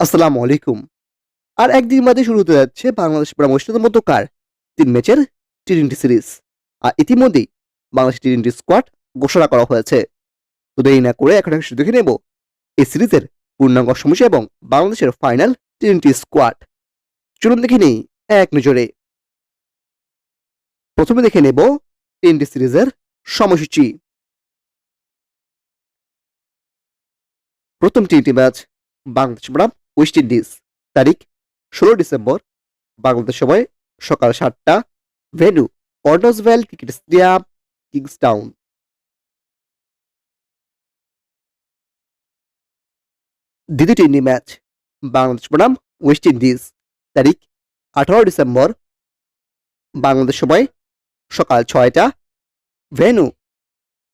আসসালামু আলাইকুম। আর একদিন বাদে শুরু হতে যাচ্ছে বাংলাদেশ পরামর্শিত মধ্যকার তিন ম্যাচের টি টোয়েন্টি সিরিজ আর ইতিমধ্যেই বাংলাদেশ টি টোয়েন্টি স্কোয়াড ঘোষণা করা হয়েছে। তো দেরি না করে এখন একটু দেখে নেব এই সিরিজের পূর্ণাঙ্গ সমস্যা এবং বাংলাদেশের ফাইনাল টি টোয়েন্টি স্কোয়াড চলুন দেখে নেই এক নজরে। প্রথমে দেখে নেব টি টোয়েন্টি সিরিজের সময়সূচি। প্রথম টি ম্যাচ বাংলাদেশ বনাম ওয়েস্ট ইন্ডিজ তারিখ, ষোলো ডিসেম্বর, বাংলাদেশ সময় সকাল সাতটা। Venue Arnos Vale cricket stadium Kingstown. দ্বিতীয় টি ম্যাচ, বাংলাদেশ বনাম ওয়েস্ট ইন্ডিজ। তারিখ, আঠারো ডিসেম্বর, বাংলাদেশ সময় সকাল ছয়টা। Venue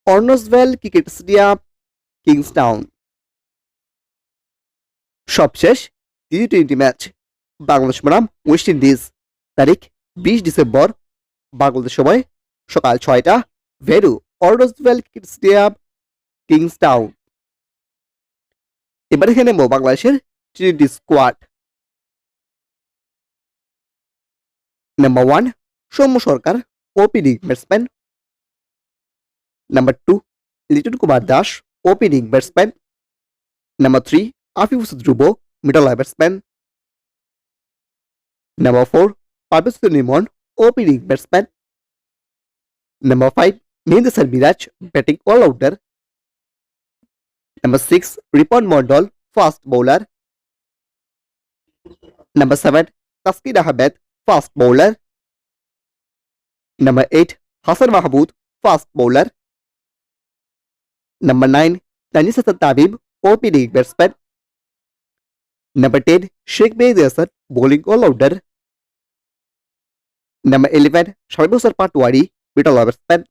Arnos Vale cricket stadium, Kingstown. সবশেষ তৃতীয় টোয়েন্টি ম্যাচ বাংলাদেশ বনাম ওয়েস্ট ইন্ডিজ তারিখ বিশ ডিসেম্বর, বাংলাদেশ সময় সকাল ছয়টা। ভেরু অর্ডসভেল স্টেডিয়াম কিংসটাউন এবার এখানে নেব বাংলাদেশের T squad number one Soumya Sarkar opening batsman number two Liton Kumar Das opening batsman number three Afif Zdrubo, middle batsman. Number 4. Pabis Nimon, opening batsman. Number 5. Mahendra Sarmiraj, batting all-outer. Number 6. Ripon Mondal, fast bowler. Number 7. Taskin Ahmed, fast bowler. Number 8. Hassan Mahmood, fast bowler. Number 9. Tanisa Tabib, opening batsman. Number 10, Sheikh Hassan, bowling all-rounder. Number 11, Shabib Hussain Patwari, middle batsman.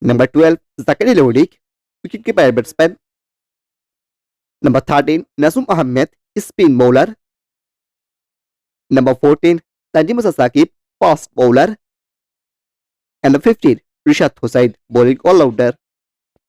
Number 12, Zakari Lodik, wicket-keeper batsman. Number 13, Nazum Ahmed, spin bowler. Number 14, Tanjim Sasakib, fast bowler. And number 15, Rishad Hussain, bowling all-rounder.